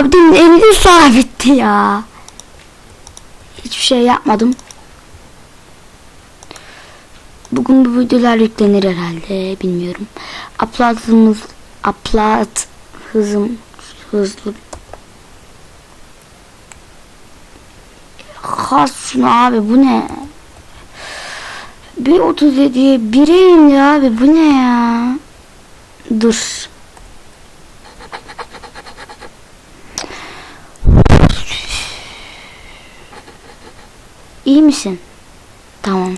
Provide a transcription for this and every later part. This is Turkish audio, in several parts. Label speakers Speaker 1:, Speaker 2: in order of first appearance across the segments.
Speaker 1: Abi demin 50 sonra bitti ya. Hiçbir şey yapmadım. Bugün bu videolar yüklenir herhalde bilmiyorum. Upload hızımız upload hızım hızlı. Has şunu abi bu ne? Bir 37'ye 1'e indi abi bu ne ya? Dur. Misin? Tamam.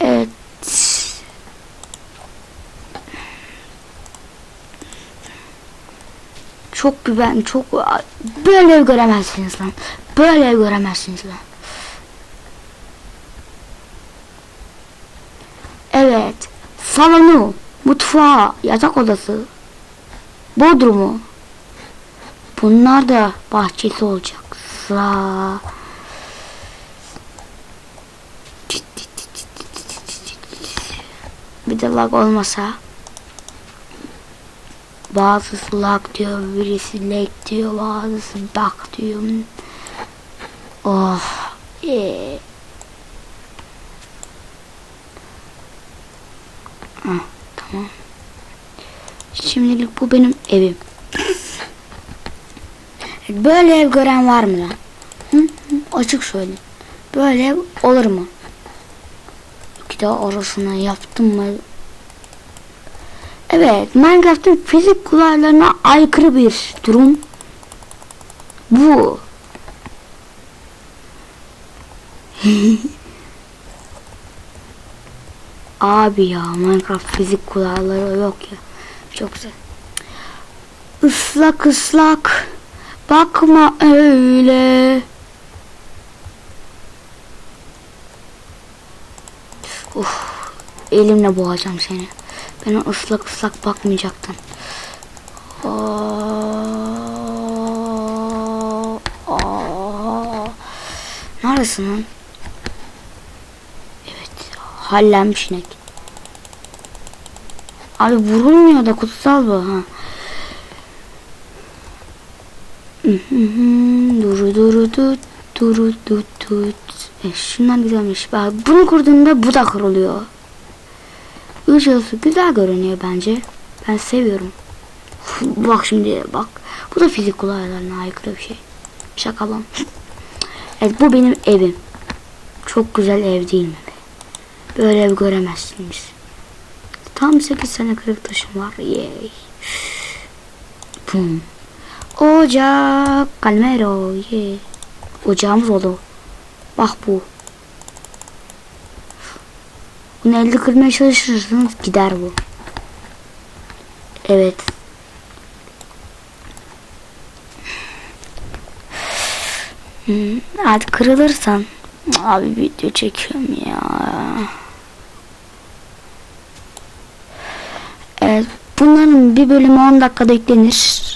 Speaker 1: Evet. Çok güven, çok böyle göremezsiniz lan. Böyle göremezsiniz lan. Evet. Salonu, mutfağı, yatak odası, bodrumu. Bunlar da bahçesi olacak. Sıra. Bir de lag olmasa. Bazısı lag diyor, birisi lag diyor, bazısı bak diyor. Oh. Ee. Ah, tamam. Şimdilik bu benim evim. Böyle ev gören var mı lan? Hı? Hı? Açık söyle. Böyle ev olur mu? Bir de orasını yaptım mı? Evet, Minecraft'ın fizik kurallarına aykırı bir durum. Bu. Abi ya Minecraft fizik kuralları yok ya. Çok güzel. Islak ıslak. Bakma öyle. Uf, elimle boğacağım seni. Ben ıslak ıslak bakmayacaktım. Aa, aa. Neredesin lan? Evet, hallenmiş inek. Abi vurulmuyor da kutsal bu ha. Duru duru dut duru dut dut. E, şunlar güzelmiş. Bak bunu kurduğunda bu da kuruluyor. Işılsı güzel görünüyor bence. Ben seviyorum. bak şimdi bak. Bu da fizik kurallarına aykırı bir şey. Şaka lan. evet bu benim evim. Çok güzel ev değil mi? Böyle ev göremezsiniz. Tam 8 tane kırık taşım var. Yay. Pum. Ocak Calmero ye. Ocağımız oldu. Bak bu. Bunu elde kırmaya çalışırsınız gider bu. Evet. Hmm, kırılırsan. Abi video çekiyorum ya. Evet. Bunların bir bölümü 10 dakikada yüklenir.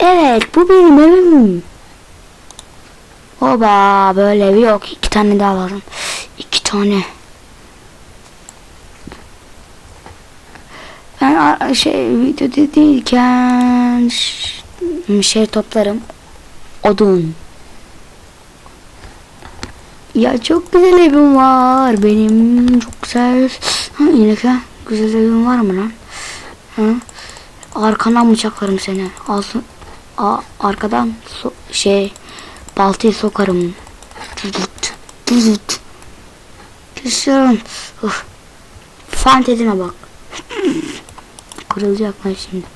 Speaker 1: Evet bu benim evim. Oba böyle ev yok. İki tane daha lazım. İki tane. Ben şey videoda değilken ş- şey toplarım. Odun. Ya çok güzel evim var benim. Çok güzel. Ha inekler. Güzel evim var mı lan? Ha? Arkandan bıçaklarım seni. Altın. A, arkadan so şey baltayı sokarım. Düşüyorum. Uf. Fantezime bak. Kırılacak lan şimdi.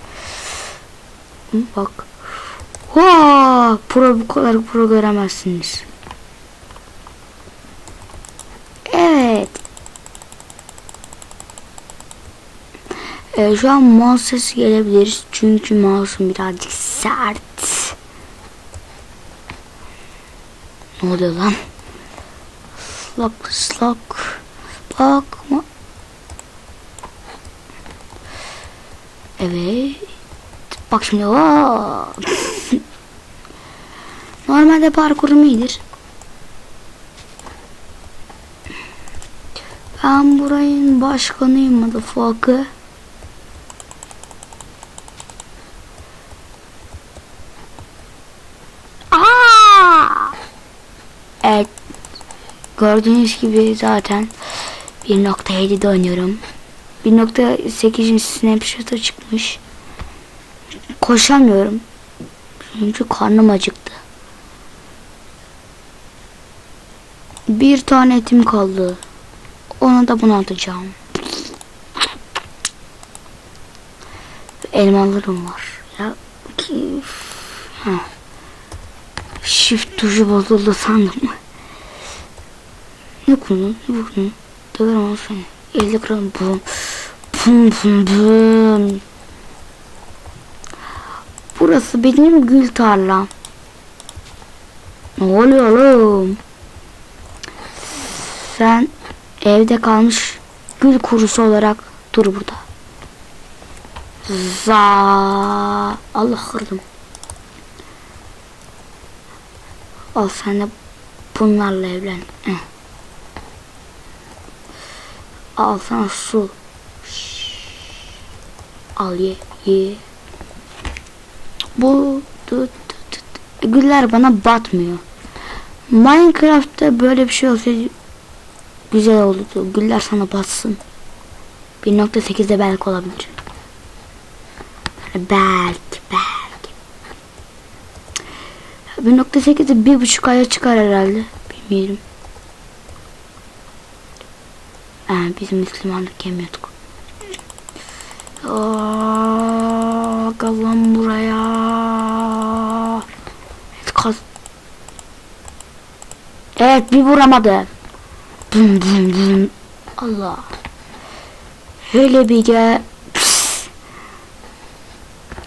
Speaker 1: Bak. Vaa! Pro bu kadar pro göremezsiniz. Evet. Ee, şu an mouse sesi gelebilir. Çünkü mouse'um birazcık sert. Ne oluyor lan? Slak slak. Bakma. Evet. Bak şimdi. Normalde parkurum iyidir. Ben burayın başkanıyım motherfucker. Aa! Evet. Gördüğünüz gibi zaten 1.7'de oynuyorum. 1.8'in snapshot'a çıkmış. Koşamıyorum. Çünkü karnım acıktı. Bir tane etim kaldı. Ona da bunu atacağım. Elmalarım var. Ya ki. Shift tuşu bozuldu sandım. Bu konu? Döverim seni. Elde kıralım. Bum. Bum bum bum. Burası benim gül tarlam. Ne oluyor oğlum? Sen evde kalmış gül kurusu olarak dur burada. Za Allah kırdım. Al sen de bunlarla evlen. Eh. Al sana su. Al ye ye. Bu tut, tut, tut. güller bana batmıyor. Minecraft'ta böyle bir şey olsaydı güzel olurdu. Güller sana batsın. 1.8'de belki olabilir. Belki belki. 1.8'de bir buçuk aya çıkar herhalde. Bilmiyorum. Yani biz Müslümanlık yemiyorduk. Aa, buraya. Evet, kaz. Evet bir vuramadı. Bum bum bum. Allah. Öyle bir gel.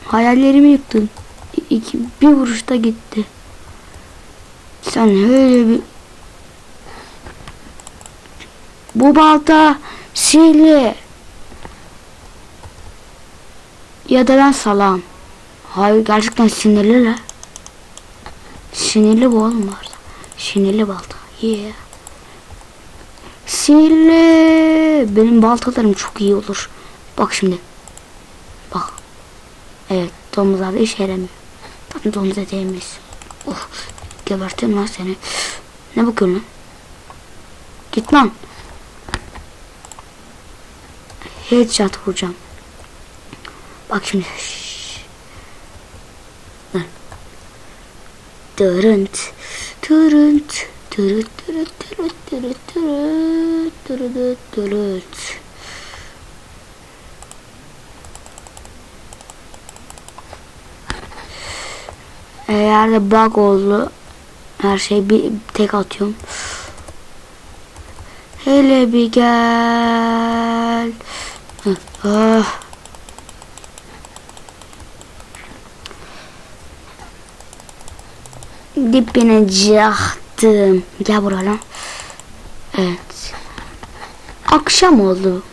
Speaker 1: Hayallerimi yıktın. İki, bir vuruşta gitti. Sen öyle bir... Bu balta sihirli. Ya da ben salam. Hayır gerçekten sinirli la. Sinirli bu oğlum var. Sinirli balta. Yeah. Sinirli. Benim baltalarım çok iyi olur. Bak şimdi. Bak. Evet domuzlarda işe yaramıyor. Tabii domuza değmez. Oh. Gebertirim lan seni. Ne bakıyorsun lan? Git lan. Headshot vuracağım. Bak şimdi. Dırınt. Dırınt. Dırınt. Dırınt. Dırınt. Dırınt. Dırınt. Dırınt. Dırınt. Eğer de bug oldu. Her şey bir tek atıyorum. Hele bir gel. Ah. Dibine cahtım. Gel buraya lan. Evet. Akşam oldu.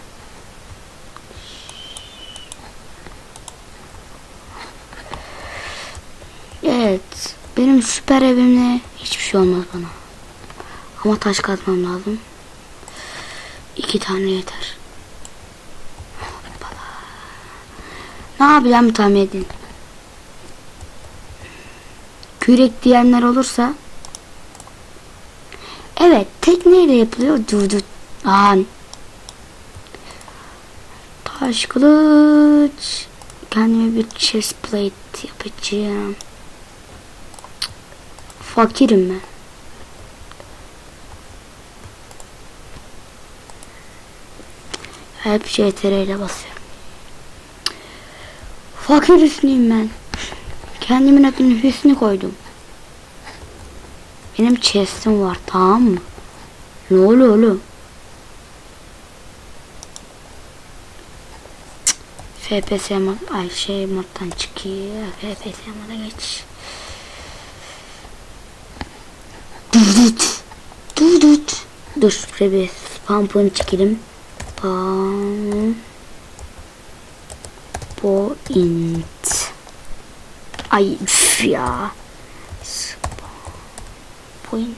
Speaker 1: Evet. Benim süper evimle hiçbir şey olmaz bana. Ama taş kazmam lazım. İki tane yeter. Ne yapacağım tahmin edin. Kürek diyenler olursa. Evet tekneyle yapılıyor. Dur dur. Aa. Taş kılıç. Kendime bir chest plate yapacağım. Fakirim ben. Hep CTRL'e basıyorum. Fakir üstünüyüm ben. Kendimin adını Hüsnü koydum. Benim chest'im var tamam mı? Ne oluyor oğlum? FPS mod, ay şey moddan çıkıyor. FPS moda geç. Dudut. Dudut. Dur şuraya bir spam point çekelim. point eight yeah. Point